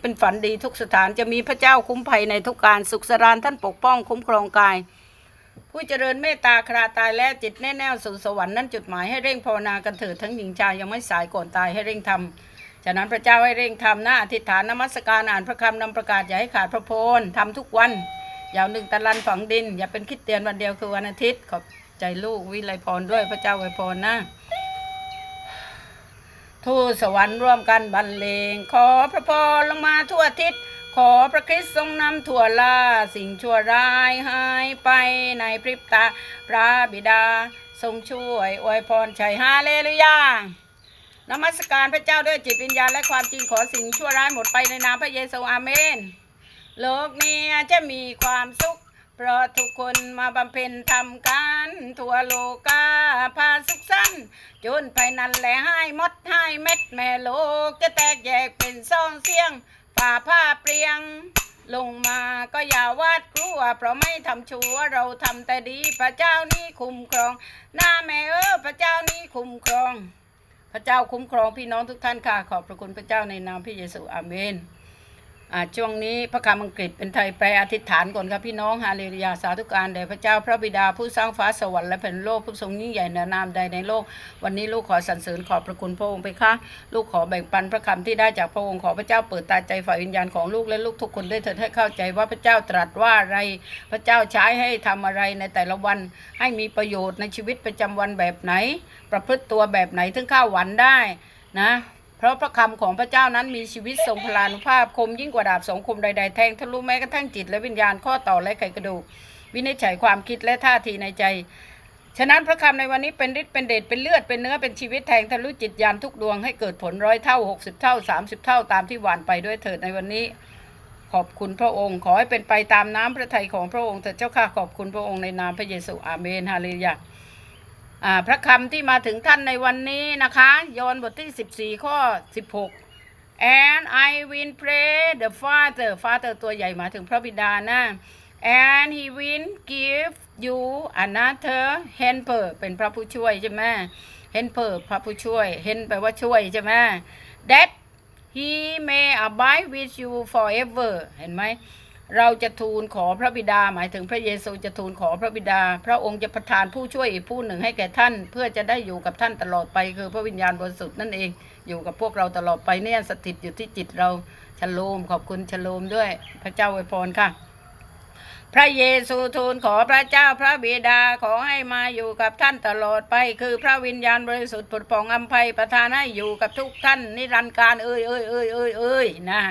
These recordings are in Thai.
เป็นฝันดีทุกสถานจะมีพระเจ้าคุ้มภัยในทุกการสุขสรานท่านปกป้องคุ้มครองกาย ผู้เจริญเมตตาคราตายแล้วจิตแน่แน่วสู่สวรรค์นั่นจุดหมายให้เร่งภาวนากันเถิดทั้งหญิงชายยังไม่สายก่อนตายให้เร่งทำฉะนั้นพระเจ้าให้เร่งทำนะอธิษฐานนมัสการอ่านพระคำนำประกาศอย่าให้ขาดพระพรทำทุกวันอย่าหนึ่งตะลันฝังดิน อย่าเป็นคิดเตียนวันเดียวคือวันอาทิตย์ขอบใจลูกวิไลพรด้วยพระเจ้าไวพรนะ ทูตสวรรค์ร่วมกันบรรเลง ขอพระพรลงมาทั่วทิศ ขอพระคริสต์ทรงนำทั่วลาสิ่งชั่วร้ายหายไปในพริบตา พระบิดาทรงช่วยอวยพรชัยฮาเลลูยานมัสการพระเจ้าด้วยจิตวิญญาณและความจริงขอสิ่งชั่วร้ายหมดไปในนามพระเยซูอาเมน โลกนี้จะมีความสุข เพราะทุกคนมาบำเพ็ญทำการทั่วโลกาพาสุขสันต์จนภายนั้นแหละให้หมดให้เม็ดแม่โลกจะแตกแยกเป็นซองเสียงฝ่าผ้าเปรียง ลงมาก็อย่าวาดกลัว เพราะไม่ทำชั่วเราทำแต่ดีพระเจ้านี่คุ้มครอง หน้าแม่เออพระเจ้านี่คุ้มครอง พระเจ้าคุ้มครองพี่น้องทุกท่านค่ะ ขอบพระคุณพระเจ้าในนามพระเยซูอาเมน ช่วงนี้พระคำอังกฤษเป็นไทยแปลอธิษฐานก่อนครับพี่น้องฮาเลลูยาสาธุการแด่พระเจ้าพระบิดาผู้สร้างฟ้าสวรรค์และแผ่นโลกผู้ทรงยิ่งใหญ่เหนือนามใดในโลก วันนี้ลูกขอสรรเสริญขอบพระคุณพระองค์ไปค่ะลูกขอแบ่งปันพระคำที่ได้จากพระองค์ขอพระเจ้าเปิดตาใจฝ่ายวิญญาณของลูกและลูกทุกคนได้เถิดให้เข้าใจว่าพระเจ้าตรัสว่าอะไร พระเจ้าใช้ให้ทำอะไรในแต่ละวัน ให้มีประโยชน์ในชีวิตประจำวันแบบไหน ประพฤติตัวแบบไหนถึงเข้าหวันได้นะ เพราะพระคำของพระเจ้านั้นมีชีวิตทรงพลานุภาพคมยิ่งกว่าดาบสองคมใดๆแทงทะลุแม้กระทั่งจิตและวิญญาณข้อต่อและไขกระดูก วินิจฉัยความคิดและท่าทีในใจฉะนั้นพระคำในวันนี้เป็นฤทธิ์เป็นเดชเป็นเลือดเป็นเนื้อเป็นชีวิตแทงทะลุจิตยานทุกดวงให้เกิดผลร้อยเท่าหกสิบเท่าสามสิบเท่าตามที่หวานไปด้วยเถิดในวันนี้ ขอบคุณพระองค์ ขอให้เป็นไปตามน้ำพระทัยของพระองค์เถิดเจ้าข้าขอบคุณพระองค์ในนามพระเยซูอาเมนฮาเลลูยา พระคำที่มาถึงท่านในวันนี้นะคะ ยอนบทที่ 14 ข้อ 16 and I will pray the Father Father ตัวใหญ่หมายถึงพระบิดานะ and he will give you another helper เป็นพระผู้ช่วยใช่ไหม helper พระผู้ช่วย hen แปลว่าช่วยใช่ไหม that he may abide with you forever เห็นไหม เราจะทูลขอพระบิดาหมายถึงพระเยซูจะทูลขอพระบิดา พระองค์จะประทานผู้ช่วยอีกผู้หนึ่งให้แก่ท่าน เพื่อจะได้อยู่กับท่านตลอดไปคือพระวิญญาณบริสุทธิ์นั่นเองอยู่กับพวกเราตลอดไปเนี่ยสถิตอยู่ที่จิตเราชโลมขอบคุณชโลมด้วยพระเจ้าอวยพรค่ะ พระเยซูทูลขอพระเจ้าพระบิดาขอให้มาอยู่กับท่านตลอดไป คือพระวิญญาณบริสุทธิ์ผุดผ่องอำไพประทานให้อยู่กับทุกท่านนิรันดร์การเอ้ยเอ้ยเอ้ยเอ้ยเอ้ยนะ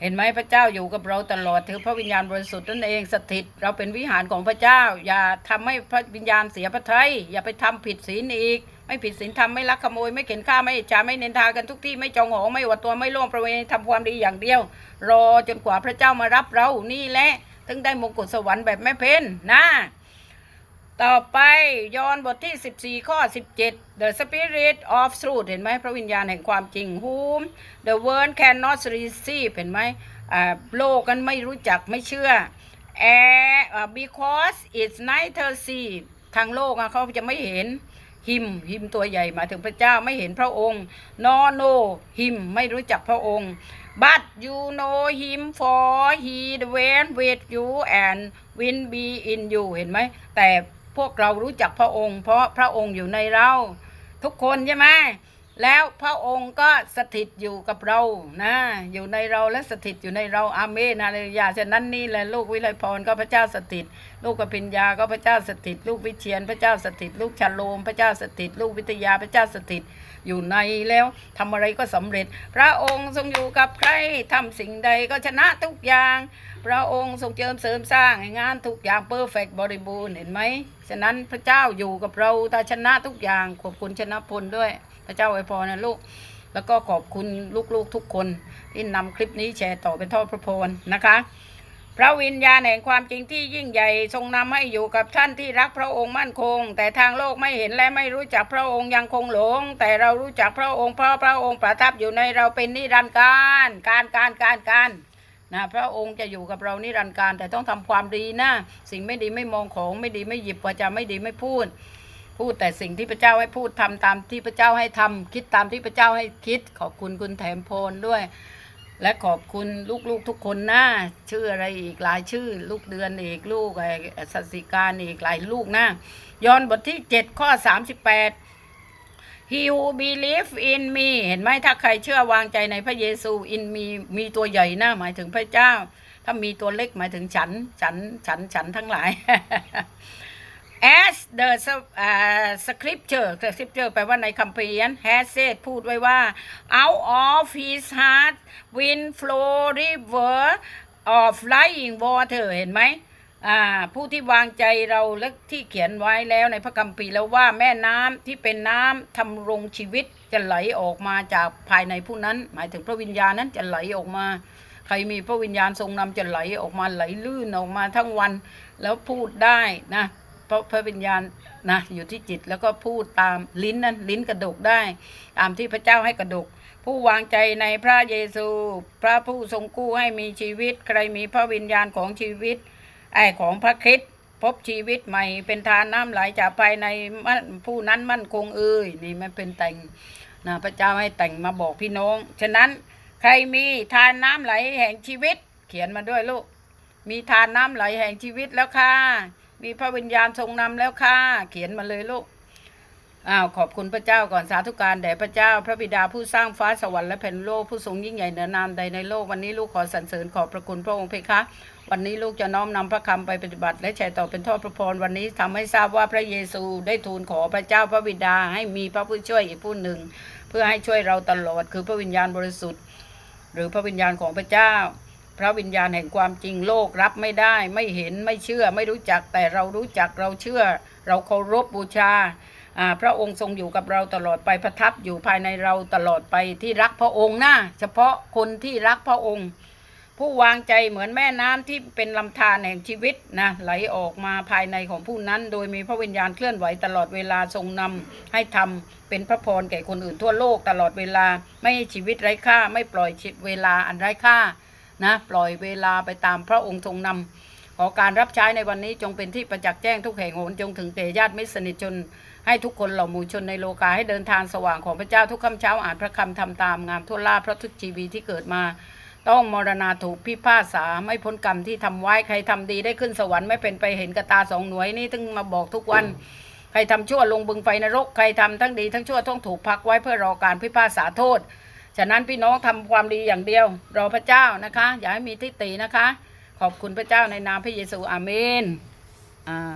เห็นไหมพระเจ้าอยู่กับเราตลอดถือพระวิญญาณบริสุทธิ์นั่นเองสถิต เราเป็นวิหารของพระเจ้า อย่าทำให้พระวิญญาณเสียพระทัยอย่าไปทำผิดศีลอีก ไม่ผิดศีลธรรมไม่ลักขโมย ไม่เข็นฆ่าไม่อิจฉาไม่เนินทากันทุกที่ไม่จองหองไม่อวดตัวไม่ล่วงประเวณีทำความดีอย่างเดียว รอจนกว่าพระเจ้ามารับเรานี่แหละถึงได้มงกุฎสวรรค์แบบแม่เพนนะ ต่อไปยอห์นบทที่ 14 ข้อ 17 The Spirit of Truth เห็นไหมพระวิญญาณแห่งความจริง whom the world cannot receive เห็นไหมโลกกันไม่รู้จักไม่เชื่อ because it's nighter see ทางโลกเขาจะไม่เห็นหิมหิมตัวใหญ่มาถึงพระเจ้าไม่เห็นพระองค์ no no หิมไม่รู้จักพระองค์ but you know him for he went with you and will be in you เห็นไหมแต่ พวกเรารู้จักพระองค์ เพราะพระองค์อยู่ในเรา ทุกคนใช่ไหมแล้วพระองค์ก็สถิตอยู่กับเรานะ อยู่ในเราและสถิตอยู่ในเราอาเมนฮาเลลูยาฉะนั้นนี่แหละลูกวิไลพรก็พระเจ้าสถิต ลูกกพิญญาก็พระเจ้าสถิต ลูกวิเชียนพระเจ้าสถิต ลูกชาโลมพระเจ้าสถิต ลูกวิทยาพระเจ้าสถิต อยู่ในแล้วทำอะไรก็สำเร็จ พระองค์ทรงอยู่กับใครทำสิ่งใดก็ชนะทุกอย่าง พระองค์ทรงเจิมเสริมสร้างงานทุกอย่างเพอร์เฟกบริบูรณ์เห็นไหมฉะนั้นพระเจ้าอยู่กับเราถ้าชนะทุกอย่างขอบคุณชนะพลด้วย พระเจ้าอวยพรนะลูกแล้วก็ขอบคุณลูกๆทุกคนที่นำคลิปนี้แชร์ต่อเป็นทอดพระพรนะคะ พระวิญญาณแห่งความจริงที่ยิ่งใหญ่ทรงนำให้อยู่กับท่านที่รักพระองค์มั่นคง แต่ทางโลกไม่เห็นและไม่รู้จักพระองค์ยังคงหลง แต่เรารู้จักพระองค์เพราะพระองค์ประทับอยู่ในเราเป็นนิรันดร์การการการการการนะพระองค์จะอยู่กับเรานิรันดร์การแต่ต้องทำความดีนะสิ่งไม่ดีไม่มองของไม่ดีไม่หยิบวาจาไม่ดีไม่พูด พูดแต่สิ่งที่พระเจ้าให้พูดทำตามที่พระเจ้าให้ทำคิดตามที่พระเจ้าให้คิดขอบคุณคุณแถมโพลด้วย และขอบคุณลูกๆทุกคนนะชื่ออะไรอีกหลายชื่อ ลูกเดือนอีกลูกไอ้สัตสิการอีกหลายลูกนะย้อนบทที่ 7 ข้อ 38 He who believe in me เห็นไหมถ้าใครเชื่อวางใจในพระเยซู in me มีตัวใหญ่นะหมายถึงพระเจ้า ถ้ามีตัวเล็กหมายถึงฉัน ฉัน ฉัน ฉันทั้งหลาย as the s- อ่า scripture scripture แปลว่าในคัมภีร์นั้น has said พูดไว้ว่า out of his heart wind flow river of living water เห็นไหมผู้ที่วางใจเราและที่เขียนไว้แล้วในพระคัมภีร์แล้วว่าแม่น้ำที่เป็นน้ำทำรงชีวิตจะไหลออกมาจากภายในผู้นั้น หมายถึงพระวิญญาณนั้นจะไหลออกมา ใครมีพระวิญญาณทรงนำจะไหลออกมาไหลลื่นออกมาทั้งวันแล้วพูดได้นะ เพราะพระวิญญาณนะอยู่ที่จิตแล้วก็พูดตามลิ้นนั้นลิ้นกระดกได้ ตามที่พระเจ้าให้กระดก ผู้วางใจในพระเยซู พระผู้ทรงกู้ให้มีชีวิต ใครมีพระวิญญาณของชีวิตไอของพระคริสต์พบชีวิตใหม่เป็นทานน้ำไหลจากภายในมั่นผู้นั้นมั่นคงเอ่ยนี่มันเป็นแต่งนะพระเจ้าให้แต่งมาบอกพี่น้อง ฉะนั้นใครมีทานน้ำไหลแห่งชีวิต เขียนมาด้วยลูกมีทานน้ำไหลแห่งชีวิตแล้วค่ะ มีพระวิญญาณทรงนำแล้วค่ะ เขียนมาเลยลูก อ้าวขอบคุณพระเจ้าก่อนสาธุการแด่พระเจ้า พระบิดาผู้สร้างฟ้าสวรรค์และแผ่นโลกผู้ทรงยิ่งใหญ่เหนือนามใดในโลกวันนี้ลูกขอสรรเสริญขอบพระคุณพระองค์เพคะ วันนี้ลูกจะน้อมนำพระคำไปปฏิบัติ และแชร์ต่อเป็นทอดพระพรวันนี้ทำให้ทราบว่าพระเยซูได้ทูลขอพระเจ้าพระบิดาให้มีพระผู้ช่วยอีกผู้หนึ่ง เพื่อให้ช่วยเราตลอดคือพระวิญญาณบริสุทธิ์ หรือพระวิญญาณของพระเจ้า พระวิญญาณแห่งความจริงโลกรับไม่ได้ ไม่เห็นไม่เชื่อไม่รู้จักแต่เรารู้จักเราเชื่อ เราเคารพบูชาพระองค์ทรงอยู่กับเราตลอดไปประทับอยู่ภายในเราตลอดไปที่รักพระองค์นะเฉพาะคนที่รักพระองค์ ผู้วางใจเหมือนแม่น้ำที่เป็นลำธารแห่งชีวิตนะไหลออกมาภายในของผู้นั้น โดยมีพระวิญญาณเคลื่อนไหวตลอดเวลาทรงนำให้ทำเป็นพระพรแก่คนอื่นทั่วโลกตลอดเวลาไม่ให้ชีวิตไร้ค่าไม่ปล่อยชีวิตเวลาอันไร้ค่า นะปล่อยเวลาไปตามพระองค์ทรงนำขอการรับใช้ในวันนี้จงเป็นที่ประจักษ์แจ้งทุกแห่งหนจงถึงแก่ญาติมิตรสนิทชน ให้ทุกคนเหล่าหมู่ชนในโลกาให้เดินทางสว่างของพระเจ้าทุกค่ำเช้าอ่านพระคำทำตามงามทั่วลาเพราะทุกชีวีที่เกิดมาต้องมรณาถูกพิพากษาไม่พ้นกรรมที่ทำไว้ใครทำดีได้ขึ้นสวรรค์ไม่เป็นไปเห็นกระตาสองหน่วยนี่ถึงมาบอกทุกวัน ใครทำชั่วลงบึงไฟนรก ใครทำทั้งดีทั้งชั่วต้องถูกพักไว้เพื่อรอการพิพากษาโทษ ฉะนั้นพี่น้องทำความดีอย่างเดียว รอพระเจ้านะคะ อย่าให้มีทิฏฐินะคะ ขอบคุณพระเจ้าในนามพระเยซูอาเมนอ่า